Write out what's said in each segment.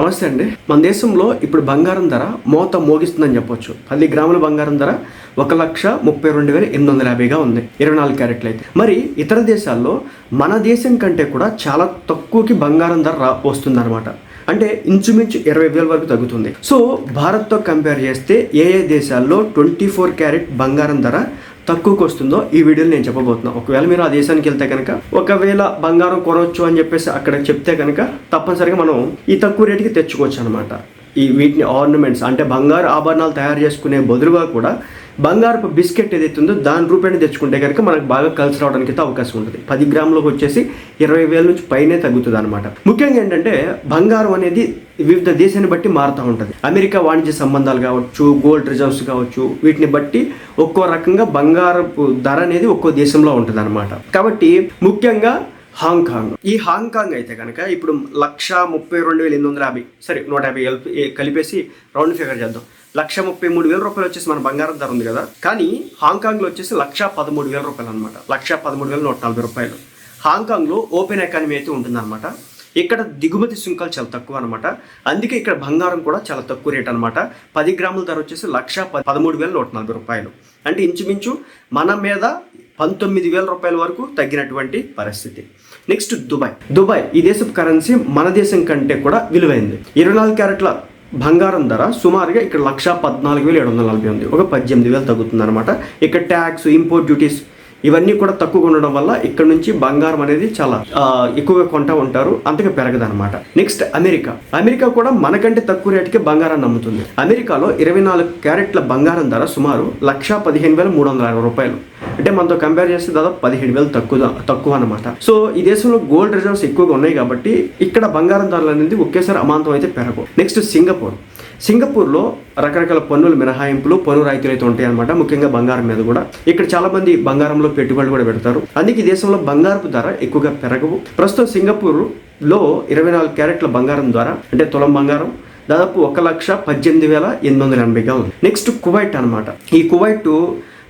నమస్తే అండి. మన దేశంలో ఇప్పుడు బంగారం ధర మోత మోగిస్తుందని చెప్పొచ్చు. పది గ్రాముల బంగారం ధర ఒక లక్ష ముప్పై రెండు వేల ఎనిమిది వందల యాభైగా ఉంది. ఇరవై నాలుగు క్యారెట్లు అయితే. మరి ఇతర దేశాల్లో మన దేశం కంటే కూడా చాలా తక్కువకి బంగారం ధర రా వస్తుందన్నమాట. అంటే ఇంచుమించు ఇరవై వేల వరకు తగ్గుతుంది. సో భారత్తో కంపేర్ చేస్తే ఏ ఏ దేశాల్లో ట్వంటీ ఫోర్ క్యారెట్ బంగారం ధర తక్కువకు వస్తుందో ఈ వీడియోలో నేను చెప్పబోతున్నాను ఒకవేళ మీరు ఆ దేశానికి వెళ్తే కనుక ఒకవేళ బంగారం కొనవచ్చు అని చెప్పేసి అక్కడ చెప్తే కనుక తప్పనిసరిగా మనం ఈ తక్కువ రేటుకి తెచ్చుకోవచ్చు అనమాట ఈ వీటిని ఆర్నమెంట్స్ అంటే బంగారు ఆభరణాలు తయారు చేసుకునే బదులుగా కూడా బంగారపు బిస్కెట్ ఏదైతే ఉందో దాని రూపాయలు తెచ్చుకుంటే కనుక మనకు బాగా కలిసి రావడానికి అయితే అవకాశం ఉంటుంది. పది గ్రాములకు వచ్చేసి ఇరవై వేల నుంచి పైనే తగ్గుతుంది అనమాట ముఖ్యంగా ఏంటంటే బంగారం అనేది వివిధ దేశాన్ని బట్టి మారుతూ ఉంటుంది. అమెరికా వాణిజ్య సంబంధాలు కావచ్చు గోల్డ్ రిజర్వ్స్ కావచ్చు వీటిని బట్టి ఒక్కో రకంగా బంగారపు ధర అనేది ఒక్కో దేశంలో ఉంటుంది అనమాట కాబట్టి ముఖ్యంగా హాంకాంగ్ ఈ హాంకాంగ్ అయితే కనుక ఇప్పుడు లక్ష ముప్పై రెండు వేల ఎనిమిది వందల యాభై సరే నూట యాభై కలిపేసి రౌండ్ ఫిగర్ చేద్దాం. లక్ష ముప్పై మూడు వేల రూపాయలు వచ్చేసి మన బంగారం ధర ఉంది కదా? కానీ హాంకాంగ్లో వచ్చేసి లక్ష పదమూడు వేల రూపాయలు అనమాట లక్ష పదమూడు వేల నూట నలభై రూపాయలు. హాంకాంగ్లో ఓపెన్ ఎకానమీ అయితే ఉంటుందన్నమాట. ఇక్కడ దిగుమతి సుంకాలు చాలా తక్కువ అనమాట అందుకే ఇక్కడ బంగారం కూడా చాలా తక్కువ రేట్ అనమాట పది గ్రాముల ధర వచ్చేసి లక్ష పదమూడు వేల నూట నలభై రూపాయలు. అంటే ఇంచుమించు మన మీద పంతొమ్మిది వేల రూపాయల వరకు తగ్గినటువంటి పరిస్థితి. Next Dubai. దుబాయ్ ఈ దేశపు కరెన్సీ మన దేశం కంటే కూడా విలువైంది. ఇరవై నాలుగు క్యారెట్ల బంగారం ధర సుమారుగా ఇక్కడ లక్ష పద్నాలుగు వేల ఏడు వందల నలభై ఉంది. ఒక పద్దెనిమిది వేలు తగ్గుతుంది అనమాట ఇక్కడ ట్యాక్స్ ఇంపోర్ట్ డ్యూటీస్ ఇవన్నీ కూడా తక్కువగా ఉండడం వల్ల ఇక్కడ నుంచి బంగారం అనేది చాలా ఎక్కువగా కొంటా ఉంటారు. అంతగా పెరగదనమాట నెక్స్ట్ అమెరికా. అమెరికా కూడా మనకంటే తక్కువ రేటుకి బంగారాన్ని అమ్ముతుంది. అమెరికాలో ఇరవై నాలుగు క్యారెట్ల బంగారం ధర సుమారు లక్ష పదిహేను వేల మూడు వందల అరవై రూపాయలు. అంటే మనతో కంపేర్ చేస్తే దాదాపు పదిహేడు వేలు తక్కువ తక్కువ అనమాట సో ఈ దేశంలో గోల్డ్ రిజర్వ్స్ ఎక్కువగా ఉన్నాయి కాబట్టి ఇక్కడ బంగారం ధరలు అనేది ఒకేసారి అమాంతం అయితే పెరగవు. నెక్స్ట్ సింగపూర్ సింగపూర్లో రకరకాల పన్నుల మినహాయింపులు పన్ను రాయితీలు అయితే ఉంటాయి అనమాట ముఖ్యంగా బంగారం మీద కూడా. ఇక్కడ చాలా మంది బంగారంలో పెట్టుబడులు కూడా పెడతారు. అందుకే ఈ దేశంలో బంగారపు ధర ఎక్కువగా పెరగవు. ప్రస్తుతం సింగపూర్లో ఇరవై నాలుగు క్యారెట్ల బంగారం ద్వారా అంటే తులం బంగారం దాదాపు ఒక లక్ష పద్దెనిమిది వేల ఎనిమిది వందల ఎనభైగా ఉంది. నెక్స్ట్ కువైట్ అనమాట ఈ కువైట్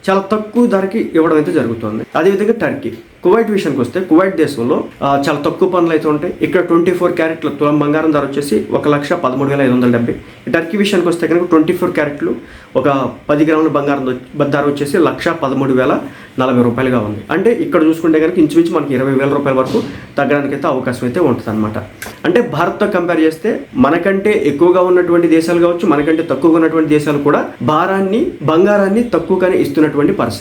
చాలా తక్కువ ధరకి ఇవ్వడం అయితే జరుగుతుంది. అదేవిధంగా టర్కీ కువైట్ విషయానికి వస్తే కువైట్ దేశంలో చాలా తక్కువ పనులు అయితే ఉంటాయి. ఇక్కడ ట్వంటీ ఫోర్ క్యారెట్ల తులం బంగారం ధర వచ్చేసి ఒక లక్ష పదమూడు వేల ఐదు వందల డెబ్బై. టర్కీ విషయానికి వస్తే కనుక ట్వంటీ ఫోర్ క్యారెట్లు ఒక పది గ్రాముల బంగారం ధర వచ్చేసి లక్ష పదమూడు వేల నలభై రూపాయలుగా ఉంది. అంటే ఇక్కడ చూసుకుంటే కనుక ఇంచుమించు మనకి ఇరవై వేల రూపాయల వరకు తగ్గడానికి అయితే అవకాశం అయితే ఉంటుంది అనమాట అంటే భారత్తో కంపేర్ చేస్తే మనకంటే ఎక్కువగా ఉన్నటువంటి దేశాలు కావచ్చు మనకంటే తక్కువగా ఉన్నటువంటి దేశాలు కూడా భారాన్ని బంగారాన్ని తక్కువగానే ఇస్తున్నటువంటి పరిస్థితి.